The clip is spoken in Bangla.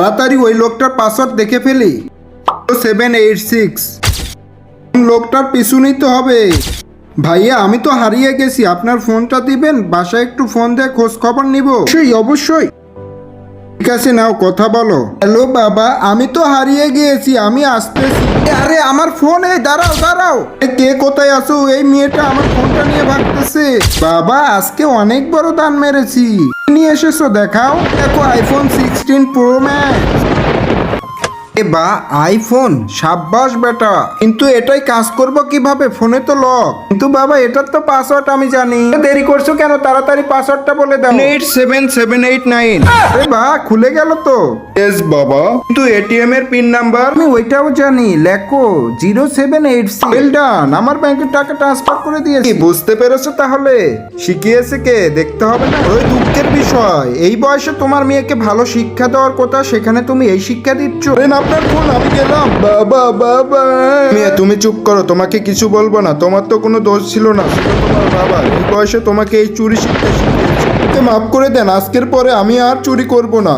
তাড়াতাড়ি ওই লোকটার পাসওয়ার্ড দেখে ফেলি। Seven eight six. লোকটার পিছু নিতে হবে। ভাইয়া আমি তো হারিয়ে গেছি। আপনার ফোনটা দিবেন? বাসায় একটু ফোন দিয়ে খোঁজ খবর নিব। অবশ্যই অবশ্যই। ঠিক আছে নাও কথা বলো। হ্যালো বাবা আমি তো হারিয়ে গিয়েছি। আমি আসতেছি। এ, আরে আমার ফোন এই দাঁড়াও দাঁড়াও। কে কোথায় আছো? এই মেয়েটা আমার ফোনটা নিয়ে ভাগতেছে। বাবা আজকে অনেক বড় দান মেরেছি। নিয়ে এসেছ দেখাও। দেখো আইফোন সিক্সটিন প্রো ম্যাক্স এ বা আইফোন? সাব্বাস বেটা। কিন্তু এটাই কাজ করব কীভাবে? ফোনে তো লক। কিন্তু বাবা এটার তো পাসওয়ার্ড আমি জানি। দেরি করছ কেন? তাড়াতাড়ি পাসওয়ার্ডটা বলে দাও। Eight seven seven eight nine. আরে বা খুলে গেল তো। এস বাবা। কিন্তু এটিএম এর পিন নাম্বার? আমি ওইটাও জানি। লেখো zero seven eight well done আমার ব্যাংকের টাকা ট্রান্সফার করে দিয়েছি। বুঝতে পেরেছ তাহলে? শিখিয়েছে কে? দেখতে হবে না? ওই দুঃখের বিষয়। এই বয়সে তোমার মেয়েকে ভালো শিক্ষা দেওয়ার কথা সেখানে তুমি এই শিক্ষা দিচ্ছ। দেন আপনার ফোন, আমি গেলাম। বাবা বাবা মেয়ে, তুমি চুপ করো, তোমাকে কিছু বলব না। তোমার তো কোনো দোষ ছিল না। বাবা। এই বয়সে তোমাকে এই চুরি শিখতে মাফ করে দেন, আজকের পরে আমি আর চুরি করব না।